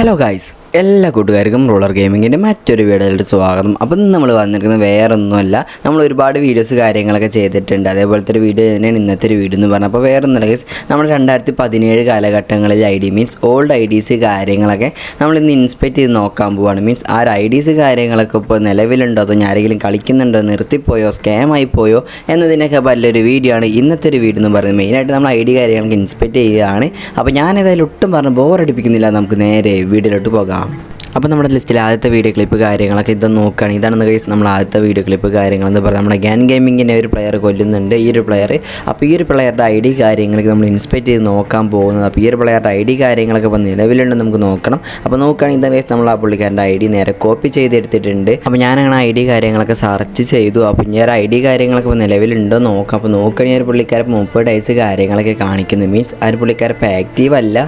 Hello guys, എല്ലാ കൂട്ടുകാർക്കും ruler ഗെയിമിങ്ങിന്റെ മറ്റൊരു വീഡിയോയിലോട്ട് സ്വാഗതം. അപ്പം നമ്മൾ വന്നിരിക്കുന്നത് വേറെ ഒന്നുമല്ല നമ്മൾ ഒരുപാട് വീഡിയോസ് കാര്യങ്ങളൊക്കെ ചെയ്തിട്ടുണ്ട്. അതേപോലത്തെ ഒരു വീഡിയോ തന്നെയാണ് ഇന്നത്തെ ഒരു വീഡിയോ എന്ന് പറഞ്ഞത്. അപ്പോൾ വേറെ ഒന്നല്ല ഗൈസ് നമ്മൾ രണ്ടായിരത്തി പതിനേഴ് കാലഘട്ടങ്ങളിൽ I D means old IDs കാര്യങ്ങളൊക്കെ നമ്മൾ ഇന്ന് ഇൻസ്പെക്ട് ചെയ്ത് നോക്കാൻ പോവാണ്. മീൻസ് ആ ഐ ഡീസ് കാര്യങ്ങളൊക്കെ ഇപ്പോൾ നിലവിലുണ്ടോ? അതോ ഞാരെങ്കിലും കളിക്കുന്നുണ്ടോ? നിർത്തിപ്പോയോ? സ്കാമായി പോയോ എന്നതിനൊക്കെ വലിയൊരു വീഡിയോ ആണ് ഇന്നത്തെ ഒരു വീഡിയോ എന്ന് പറയുന്നത്. മെയിനായിട്ട് നമ്മൾ ഐ ഡി കാര്യങ്ങളൊക്കെ ഇൻസ്പെക്ട് ചെയ്യുകയാണ് അപ്പോൾ ഞാൻ ഏതായാലും ഒട്ടും പറഞ്ഞ് ബോറടിപ്പിക്കുന്നില്ല നമുക്ക് നേരെ വീഡിയോയിലോട്ട് പോകാം. да. അപ്പോൾ നമ്മുടെ ലിസ്റ്റിൽ ആദ്യത്തെ വീഡിയോ ക്ലിപ്പ് കാര്യങ്ങളൊക്കെ ഇത് നോക്കുകയാണ്. ഇതാണ് ഗൈസ് നമ്മൾ ആദ്യത്തെ വീഡിയോ ക്ലിപ്പ് കാര്യങ്ങളെന്ന് പറഞ്ഞാൽ നമ്മുടെ ഗ്യാൻ ഗെയിമിങ്ങിന്റെ ഒരു പ്ലെയർ കൊല്ലുന്നുണ്ട്. ഈ ഒരു പ്ലെയർ അപ്പോൾ ഈ ഒരു പ്ലെയറുടെ ഐ ഡി കാര്യങ്ങളൊക്കെ നമ്മൾ ഇൻസ്പെക്ട് ചെയ്ത് നോക്കാൻ പോകുന്നത്. അപ്പോൾ ഈ ഒരു പ്ലെയറുടെ ഐ ഡി കാര്യങ്ങളൊക്കെ ഇപ്പോൾ നിലവിലുണ്ട് നമുക്ക് നോക്കണം. അപ്പോൾ നോക്കുകയാണെങ്കിൽ ഇതാണ് ഗൈസ് നമ്മൾ ആ പുള്ളിക്കാരന്റെ ഐ ഡി നേരെ കോപ്പി ചെയ്തെടുത്തിട്ടുണ്ട്. അപ്പോൾ ഞാനങ്ങനെ ഐ ഡി കാര്യങ്ങളൊക്കെ സെർച്ച് ചെയ്തു. അപ്പോൾ ഇനി ഒരു ഐ ഡി കാര്യങ്ങളൊക്കെ ഇപ്പോൾ നിലവിലുണ്ടോ നോക്കാം. അപ്പോൾ നോക്കുകയാണെങ്കിൽ ഒരു പുള്ളിക്കാരൻ മുപ്പത് ഡേയ്സ് കാര്യങ്ങളൊക്കെ കാണിക്കുന്നു. മീൻസ് ആ ഒരു പുള്ളിക്കാരൻ ഇപ്പോൾ ആക്റ്റീവ് അല്ല.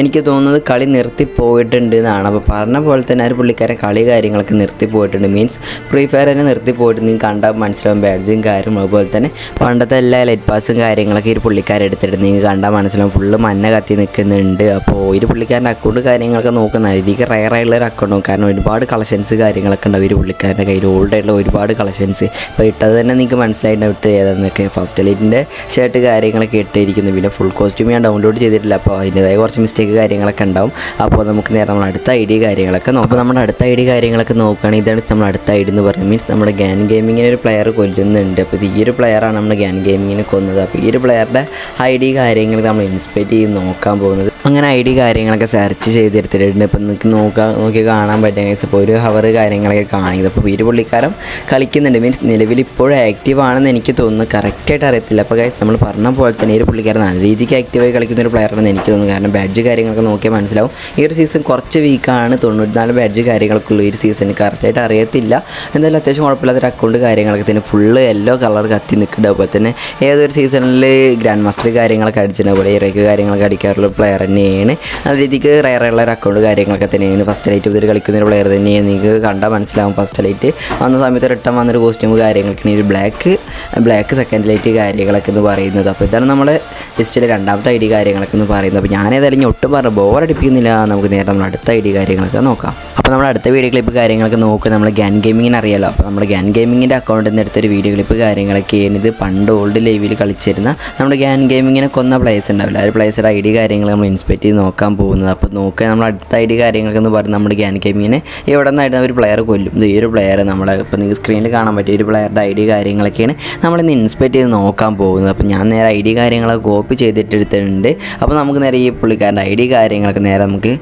എനിക്ക് തോന്നുന്നത് കളി നിർത്തി പോയിട്ടുണ്ട് എന്നാണ്. അപ്പോൾ പറഞ്ഞ പോലെ തന്നെ ഒരു പുള്ളിക്കാരൻ കളി കാര്യങ്ങളൊക്കെ നിർത്തി പോയിട്ടുണ്ട്. മീൻസ് ഫ്രീ ഫയർ തന്നെ നിർത്തി പോയിട്ട് നിങ്ങൾക്ക് കണ്ടാൽ മനസ്സിലാവും ബാഡ്ജും കാര്യം അതുപോലെ തന്നെ പണ്ടത്തെ എല്ലാ ലൈറ്റ് പാസും കാര്യങ്ങളൊക്കെ ഈ എടുത്തിട്ട് നിങ്ങൾക്ക് കണ്ടാൽ മനസ്സിലാവും ഫുള്ള് മഞ്ഞ കത്തി നിൽക്കുന്നുണ്ട്. അപ്പോൾ ഒരു പുള്ളിക്കാരന്റെ അക്കൗണ്ട് കാര്യങ്ങളൊക്കെ നോക്കുന്ന രീതിക്ക് റയർ ആയിട്ടുള്ള ഒരു അക്കൗണ്ടാവും കാരണം ഒരുപാട് കളക്ഷൻസ് കാര്യങ്ങളൊക്കെ ഉണ്ടാവും ഒരു പുള്ളിക്കാരന്റെ കയ്യിൽ. ഓൾഡ് ആയിട്ടുള്ള ഒരുപാട് കളക്ഷൻസ് ഇപ്പോൾ ഇട്ടത് തന്നെ നിങ്ങൾക്ക് മനസ്സിലായിട്ടുണ്ടാവും ഇട്ട് ഏതാണെന്നൊക്കെ ഫസ്റ്റ് ലൈറ്റിന്റെ ഷർട്ട് കാര്യങ്ങളൊക്കെ ഇട്ടിരിക്കുന്നു. പിന്നെ ഫുൾ കോസ്റ്റ്യൂം ഞാൻ ഡൗൺലോഡ് ചെയ്തിട്ടില്ല. അപ്പോൾ അതിന്റെതായ കുറച്ച് മിസ്റ്റേക്ക് കാര്യങ്ങളൊക്കെ ഉണ്ടാവും. അപ്പോൾ നമുക്ക് നേരെ നമ്മൾ അടുത്ത ഐഡിയ കാര്യങ്ങളൊക്കെ നോക്കാം നമ്മുടെ അടുത്ത ഐ ഡി കാര്യങ്ങളൊക്കെ നോക്കുകയാണെങ്കിൽ ഇതാണ് നമ്മൾ അടുത്ത ഐ ഡി എന്ന് പറയുന്നത്. മീൻസ് നമ്മുടെ ഗാൻ ഗെയിമിങ്ങിന് ഒരു പ്ലെയർ കൊല്ലുന്നുണ്ട്. അപ്പോൾ ഇത് ഈ ഒരു പ്ലെയറാണ് നമ്മുടെ ഗാൻ ഗെയിമിങ്ങിന് കൊന്നത്. അപ്പോൾ ഈ ഒരു പ്ലെയറുടെ ഐ ഡി കാര്യങ്ങൾ നമ്മൾ ഇൻസ്പെക്ട് ചെയ്ത് നോക്കാൻ പോകുന്നത്. അങ്ങനെ ഐ ഡി കാര്യങ്ങളൊക്കെ സെർച്ച് ചെയ്തെടുത്തിട്ടുണ്ട്. ഇപ്പോൾ നിങ്ങൾക്ക് നോക്കാൻ നോക്കി കാണാൻ പറ്റും. ഇപ്പോൾ ഒരു ഹവർ കാര്യങ്ങളൊക്കെ കാണിക്കുന്നത്. അപ്പോൾ ഒരു പുള്ളിക്കാരൻ കളിക്കുന്നുണ്ട്. മീൻസ് നിലവിൽ ഇപ്പോഴും ആക്റ്റീവ് ആണെന്ന് എനിക്ക് തോന്നുന്നു. കറക്റ്റായിട്ട് അറിയത്തില്ല. അപ്പോൾ ഗൈസ് നമ്മൾ പറഞ്ഞ പോലെ തന്നെ ഈ ഒരു പുള്ളിക്കാരൻ നല്ല രീതിക്ക് ആക്റ്റീവായി കളിക്കുന്ന ഒരു പ്ലെയറാണെന്ന് എനിക്ക് തോന്നുന്നു. കാരണം ബാഡ്ജ് കാര്യങ്ങളൊക്കെ നോക്കിയാൽ മനസ്സിലാവും. ഈ ഒരു സീസൺ കുറച്ച് വീക്കാണ് തൊണ്ണൂറ്റിനാല് ബാഡ്ജ് കാര്യങ്ങളൊക്കെ ഉള്ള ഒരു സീസൺ കറക്റ്റായിട്ട് അറിയത്തില്ല. എന്തായാലും അത്യാവശ്യം കുഴപ്പമില്ലാത്തൊരു അക്കൗണ്ട് കാര്യങ്ങളൊക്കെ തന്നെ ഫുള്ള് യെല്ലോ കളർ കത്തി നിൽക്കുന്നുണ്ട് അതുപോലെ തന്നെ ഏതൊരു സീസണിൽ ഗ്രാൻഡ് മാസ്റ്റർ കാര്യങ്ങളൊക്കെ അടിച്ചിട്ടുണ്ട് അതുപോലെ ഇറക്ക് കാര്യങ്ങളൊക്കെ അടിക്കാറുള്ള പ്ലെയർ തന്നെയാണ്. നല്ല രീതിക്ക് റയറുള്ള ഒരു അക്കൗണ്ട് കാര്യങ്ങളൊക്കെ തന്നെയാണ്. ഫസ്റ്റ് ലൈറ്റ് ഇവർ കളിക്കുന്ന ഒരു പ്ലെയർ തന്നെയാണ്. നിങ്ങൾക്ക് കണ്ടാൽ മനസ്സിലാവും ഫസ്റ്റ് ലൈറ്റ് വന്ന സമയത്ത് റിട്ടേൺ വന്നൊരു കോസ്റ്റ്യൂം കാര്യങ്ങളൊക്കെ ഈ ബ്ലാക്ക് ബ്ലാക്ക് സെക്കൻഡ് ലൈറ്റ് കാര്യങ്ങളൊക്കെ എന്ന് പറയുന്നത്. അപ്പോൾ ഇതാണ് നമ്മുടെ ലിസ്റ്റിലെ രണ്ടാമത്തെ ഐ ഡി കാര്യങ്ങളൊക്കെ എന്ന് പറയുന്നത്. അപ്പോൾ ഞാൻ ഏതായാലും പറഞ്ഞു ഒട്ടും അടിപ്പിക്കുന്നില്ല. നമുക്ക് നേരെ നമ്മൾ അടുത്ത ഐ ഡി കാര്യങ്ങളൊക്കെ നോക്കാം. അപ്പോൾ നമ്മൾ അടുത്ത വീഡിയോ ക്ലിപ്പ് കാര്യങ്ങളൊക്കെ നോക്കുക നമ്മൾ ഗാൻ ഗെയിമിങ്ങിന് അറിയാലോ. അപ്പോൾ നമ്മൾ ഗാൻ ഗെയിമിങ്ങിന്റെ അക്കൗണ്ടിൽ നിന്ന് എടുത്തൊരു വീഡിയോ ക്ലിപ്പ് കാര്യങ്ങളൊക്കെയാണ് ഇത് പണ്ട് ഓൾഡ് ലൈവിൽ കളിച്ചിരുന്ന നമ്മൾ ഗാൻ ഗെയിമിങ്ങിനെ കൊന്ന പ്ലേസ് ഉണ്ടാവില്ല? ആ ഒരു പ്ലേസിന്റെ ഐ ഡി കാര്യങ്ങൾ നമ്മൾ ഇൻസ്പെക്ട് ചെയ്ത് നോക്കാൻ പോകുന്നത്. അപ്പോൾ നോക്കുക നമ്മൾ അടുത്ത ഐ ഡി കാര്യങ്ങളൊക്കെ എന്ന് പറഞ്ഞ് നമ്മുടെ ഗാൻ ഗെയിമിങ്ങിനെ എവിടെ നിന്നായിട്ട് ഒരു പ്ലെയർ കൊല്ലും. ഈ ഒരു പ്ലെയർ നമ്മൾ ഇപ്പോൾ നിങ്ങൾക്ക് സ്ക്രീനിൽ കാണാൻ പറ്റും ഒരു പ്ലെയറുടെ ഐ ഡി കാര്യങ്ങളൊക്കെയാണ് നമ്മളിന്ന് ഇൻസ്പെക്ട് ചെയ്ത് നോക്കാൻ പോകുന്നത്. അപ്പോൾ ഞാൻ നേരെ ഐ ഡി കാര്യങ്ങളൊക്കെ കോപ്പി ചെയ്തിട്ടെടുത്തിട്ടുണ്ട്. അപ്പോൾ നമുക്ക് നേരെ ഈ പുള്ളിക്കാരന്റെ ഐ ഡി കാര്യങ്ങളൊക്കെ നേരെ നമുക്ക്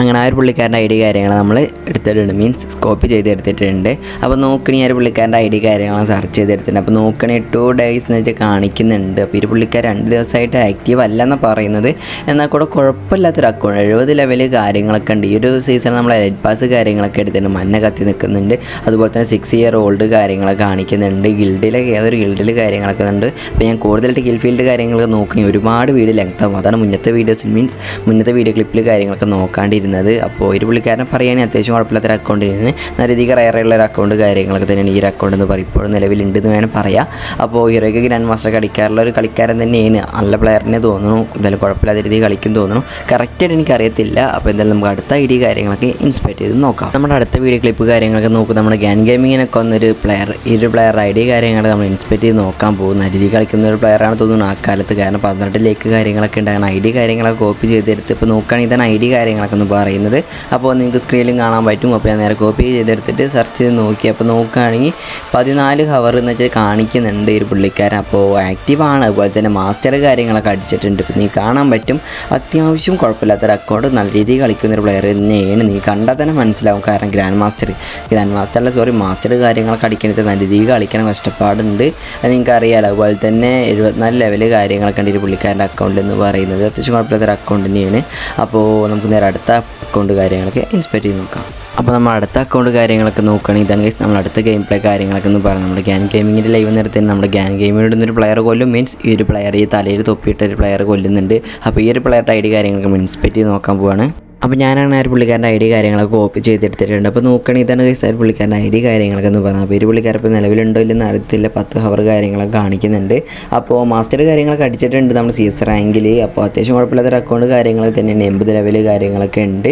അങ്ങനെ ആ ഒരു പുള്ളിക്കാരന്റെ ഐ ഡി കാര്യങ്ങൾ നമ്മൾ എടുത്തിട്ടുണ്ട്. മീൻസ് കോപ്പി ചെയ്ത് എടുത്തിട്ടുണ്ട്. അപ്പോൾ നോക്കണി ആ ഒരു പുള്ളിക്കാരന്റെ ഐ ഡി കാര്യങ്ങൾ സെർച്ച് ചെയ്തെടുത്തിട്ടുണ്ട് അപ്പോൾ നോക്കണി ടു ഡേയ്സ് എന്ന് വെച്ചാൽ കാണിക്കുന്നുണ്ട്. അപ്പോൾ ഒരു പുള്ളിക്കാർ രണ്ട് ദിവസമായിട്ട് ആക്റ്റീവ് അല്ലെന്ന് പറയുന്നത്. എന്നാൽ കൂടെ കുഴപ്പമില്ലാത്തൊരു അക്കൗണ്ട് എഴുപത് ലെവൽ കാര്യങ്ങളൊക്കെ ഉണ്ട്. ഈ ഒരു സീസൺ നമ്മൾ എലൈറ്റ് പാസ് കാര്യങ്ങളൊക്കെ എടുത്തിട്ടുണ്ട്. മഞ്ഞ കത്തി നിൽക്കുന്നുണ്ട്. അതുപോലെ തന്നെ സിക്സ് ഇയർ ഓൾഡ് കാര്യങ്ങളൊക്കെ കാണിക്കുന്നുണ്ട്. ഗിൽഡിലെ ഏതൊരു ഗിൽഡിൽ കാര്യങ്ങളൊക്കെ ഉണ്ട്. അപ്പോൾ ഞാൻ കൂടുതലായിട്ട് ഗിൽ ഫീൽഡ് കാര്യങ്ങളൊക്കെ നോക്കണി. ഒരുപാട് വീഡിയോ ലെങ്ത് അതാണ് മുന്നത്തെ വീഡിയോസിൽ മീൻസ് മുന്നത്തെ വീഡിയോ ക്ലിപ്പിൽ കാര്യങ്ങളൊക്കെ നോക്കാണ്ടിരുന്നത്. അപ്പോൾ ഒരു പുള്ളിക്കാരൻ പറയുകയാണെങ്കിൽ അത്യാവശ്യം കുഴപ്പമില്ലാത്തൊരു അക്കൗണ്ടിന് നല്ല രീതിക്ക് റയറുള്ള ഒരു അക്കൗണ്ട് കാര്യങ്ങളൊക്കെ തന്നെയാണ് ഈ ഒരു അക്കൗണ്ട് എന്ന് പറയും ഇപ്പോഴും നിലവിലുണ്ടെന്ന് വേണം പറയാം. അപ്പോൾ ഹീറോയ്ക്ക് ഗ്രാൻഡ് മാസ്റ്റർ കളിക്കാറുള്ള ഒരു കളിക്കാരൻ തന്നെയാണ്. നല്ല പ്ലെയറിനെ തോന്നുന്നു. എന്തായാലും കുഴപ്പമില്ലാത്ത രീതിയിൽ കളിക്കും തോന്നുന്നു. കറക്റ്റായിട്ട് എനിക്കറിയത്തില്ല അപ്പോൾ എന്തായാലും നമുക്ക് അടുത്ത ഐ ഡി കാര്യങ്ങളൊക്കെ ഇൻസ്പെക്ട് ചെയ്ത് നോക്കാം. നമ്മുടെ അടുത്ത വീഡിയോ ക്ലിപ്പ് കാര്യങ്ങളൊക്കെ നോക്കും. നമ്മുടെ ഗാൻ ഗെയിമിങ്ങിനൊക്കെ വന്നൊരു പ്ലെയർ ഈ ഒരു പ്ലെയർ ഐ ഡി നമ്മൾ ഇൻസ്പെക്ട് ചെയ്ത് നോക്കാൻ പോകും നല്ല രീതിയിൽ കളിക്കുന്ന ഒരു പ്ലെയറാണ് തോന്നുന്നു ആ കാലത്ത്. കാരണം പന്ത്രണ്ട് ലേക്ക് കാര്യങ്ങളൊക്കെ ഉണ്ടാകുന്ന ഐ ഡി കാര്യങ്ങളൊക്കെ കോപ്പി ചെയ്തെടുത്ത് ഇപ്പോൾ നോക്കുകയാണെങ്കിൽ തന്നെ ഐ ഡി കാര്യങ്ങളൊക്കെ ഒന്ന് പറയുന്നത്. അപ്പോൾ നിങ്ങൾക്ക് സ്ക്രീനിൽ കാണാൻ പറ്റും. അപ്പോൾ ഞാൻ നേരെ കോപ്പി ചെയ്തെടുത്തിട്ട് സെർച്ച് ചെയ്ത് നോക്കി. അപ്പോൾ നോക്കുകയാണെങ്കിൽ പതിനാല് ഹവർ എന്ന് വെച്ചാൽ കാണിക്കുന്നുണ്ട് ഒരു പുള്ളിക്കാരൻ. അപ്പോൾ ആക്റ്റീവാണ് അതുപോലെ തന്നെ മാസ്റ്റർ കാര്യങ്ങളൊക്കെ അടിച്ചിട്ടുണ്ട്. ഇപ്പോൾ നീ കാണാൻ പറ്റും. അത്യാവശ്യം കുഴപ്പമില്ലാത്തൊരു അക്കൗണ്ട് നല്ല രീതിയിൽ കളിക്കുന്ന ഒരു പ്ലെയർ തന്നെയാണ്. നീ കണ്ടാൽ തന്നെ മനസ്സിലാവും. കാരണം ഗ്രാൻഡ് മാസ്റ്റർ ഗ്രാൻഡ് മാസ്റ്റർ അല്ല സോറി മാസ്റ്റർ കാര്യങ്ങളൊക്കെ അടിക്കണത് നല്ല രീതിയിൽ കളിക്കണം കഷ്ടപ്പാടുണ്ട്. അത് നിങ്ങൾക്ക് അറിയാലോ. അതുപോലെ തന്നെ എഴുപത്തിനാല് ലെവൽ കാര്യങ്ങളൊക്കെ ഉണ്ട് ഒരു പുള്ളിക്കാരന്റെ അക്കൗണ്ട് എന്ന് പറയുന്നത്. അത്യാവശ്യം കുഴപ്പമില്ലാത്തൊരു അക്കൗണ്ട് തന്നെയാണ്. അപ്പോൾ നമുക്ക് നേരെ അടുത്ത അക്കൗണ്ട് കാര്യങ്ങളൊക്കെ ഇൻസ്പെക്ട് ചെയ്ത് നോക്കാം. അപ്പോൾ നമ്മൾ അടുത്ത അക്കൗണ്ട് കാര്യങ്ങളൊക്കെ നോക്കുകയാണെങ്കിൽ ഇതാണ് ഗൈസ് നമ്മൾ അടുത്ത ഗെയിം പ്ലേ കാര്യങ്ങളൊക്കെ എന്ന് പറഞ്ഞാൽ നമ്മുടെ ഗ്യാൻ ഗെയിമിങ്ങിന്റെ ലൈവ് നേരത്തെ നമ്മുടെ ഗ്യാൻ ഗെയിമിനോട് ഒരു പ്ലെയർ കൊല്ലും. മീൻസ് ഈ ഒരു പ്ലെയർ ഈ തലയിൽ തൊപ്പിയിട്ട് ഒരു പ്ലെയർ കൊല്ലുന്നുണ്ട്. അപ്പോൾ ഈ ഒരു പ്ലെയറുടെ ഐ ഡി കാര്യങ്ങളൊക്കെ ഇൻസ്പെക്ട് ചെയ്ത് നോക്കാൻ പോവാണ്. അപ്പോൾ ഞാനാണ് ആ ഒരു പുള്ളിക്കാരന്റെ ഐ ഡി കാര്യങ്ങളൊക്കെ കോപ്പി ചെയ്തെടുത്തിട്ടുണ്ട്. അപ്പോൾ നോക്കുകയാണെങ്കിൽ ഇതാണ് കേസ് ആ ഒരു പുള്ളിക്കാരന്റെ ഐ ഡി കാര്യങ്ങളൊക്കെ എന്ന് പറഞ്ഞാൽ അപ്പോൾ ഈ പുള്ളിക്കാരൻ ഇപ്പോൾ നിലവിലുണ്ടോ ഇല്ലെന്ന് അറിയത്തില്ല. പത്ത് ഹവർ കാര്യങ്ങളൊക്കെ കാണിക്കുന്നുണ്ട്. അപ്പോൾ മാസ്റ്റർ കാര്യങ്ങളൊക്കെ അടിച്ചിട്ടുണ്ട് നമ്മൾ സി എസ് റാങ്കിൽ അപ്പോൾ അത്യാവശ്യം കുഴപ്പമില്ലാത്തൊരു അക്കൗണ്ട് കാര്യങ്ങളൊക്കെ തന്നെയാണ്. എൺപത് ലെവൽ കാര്യങ്ങളൊക്കെ ഉണ്ട്.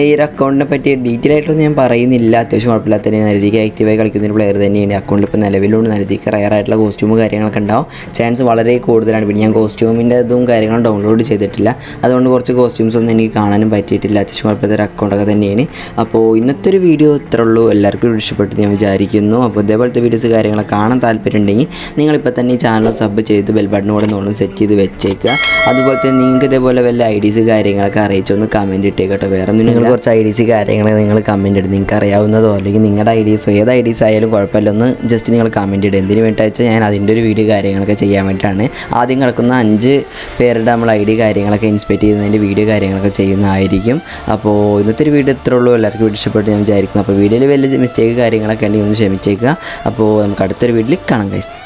ഈ ഒരു അക്കൗണ്ടിനെ പറ്റി ഡീറ്റെയിൽ ആയിട്ടൊന്നും ഞാൻ പറയുന്നില്ല. അത്യാവശ്യം കുഴപ്പമില്ലാത്ത തന്നെയാണ്. നരുതിക്ക് ആക്റ്റീവായി കളിക്കുന്ന ഒരു പ്ലെയർ തന്നെയാണ്. അക്കൗണ്ടിൽ ഇപ്പോൾ നിലവിലുണ്ട്. നരുതിക്ക് റയർ ആയിട്ടുള്ള കോസ്റ്റ്യൂം കാര്യങ്ങളൊക്കെ ഉണ്ടാവും. ചാൻസ് വളരെ കൂടുതലാണ്. പിന്നെ ഞാൻ കോസ്റ്റ്യൂമിന്റെ ഇതും കാര്യങ്ങളും ഡൗൺലോഡ് ചെയ്തിട്ടില്ല. അതുകൊണ്ട് കുറച്ച് കോസ്റ്റ്യൂംസ് ഒന്നും എനിക്ക് കാണാനും പറ്റിയിട്ടില്ല. അത്യാവശ്യം കുഴപ്പമില്ലാത്ത ഒരു അക്കൗണ്ടൊക്കെ തന്നെയാണ്. അപ്പോൾ ഇന്നത്തെ ഒരു വീഡിയോ ഇത്ര ഉള്ളൂ. എല്ലാവർക്കും ഇഷ്ടപ്പെട്ടു ഞാൻ വിചാരിക്കുന്നു. അപ്പോൾ ഇതേപോലത്തെ വീഡിയോസ് കാര്യങ്ങളൊക്കെ കാണാൻ താല്പര്യം ഉണ്ടെങ്കിൽ നിങ്ങളിപ്പോൾ തന്നെ ഈ ചാനൽ സബ് ചെയ്ത് ബെൽ ബട്ടൺ കൂടെ ഒന്ന് സെറ്റ് ചെയ്ത് വെച്ചേക്കുക. അതുപോലെ തന്നെ നിങ്ങൾക്ക് ഇതേപോലെ വല്ല ഐ ഡീസ് കാര്യങ്ങളൊക്കെ അറിയിച്ചൊന്ന് കമന്റ് ഇട്ടേക്കട്ടോ വേറെ ഒന്നും നിങ്ങൾ കുറച്ച് ഐ ഡീസ് കാര്യങ്ങൾ നിങ്ങൾ കമന്റ് ഇടും നിങ്ങൾക്ക് അറിയാവുന്നതോ അല്ലെങ്കിൽ നിങ്ങളുടെ ഐ ഡീസോ ഏത് ഐ ഡീസ് ആയാലും കുഴപ്പമില്ല. ഒന്ന് ജസ്റ്റ് നിങ്ങൾ കമന്റ് ഇടും എന്തിനു വേണ്ടി വെച്ചാൽ ഞാൻ അതിന്റെ ഒരു വീഡിയോ കാര്യങ്ങളൊക്കെ ചെയ്യാൻ വേണ്ടിയിട്ടാണ്. ആദ്യം കിടക്കുന്ന അഞ്ച് പേരുടെ നമ്മൾ ഐ ഡി കാര്യങ്ങളൊക്കെ ഇൻസ്പെക്ട് ചെയ്യുന്നതിന്റെ വീഡിയോ കാര്യങ്ങളൊക്കെ ചെയ്യുന്നതായിരിക്കും. അപ്പോൾ ഇന്നത്തെ ഒരു വീഡിയോ ഇത്രേ ഉള്ളൂ. എല്ലാവർക്കും വീഡിയോ ഇഷ്ടപ്പെട്ടു ഞാൻ വിചാരിക്കുന്നു. അപ്പോൾ വീഡിയോയിൽ വലിയ മിസ്റ്റേക്ക് കാര്യങ്ങളൊക്കെ ഉണ്ടെങ്കിൽ ഒന്ന് ക്ഷമിച്ചേക്കുക. അപ്പോൾ നമുക്ക് അടുത്തൊരു വീട്ടിൽ കാണാം ഗൈസ്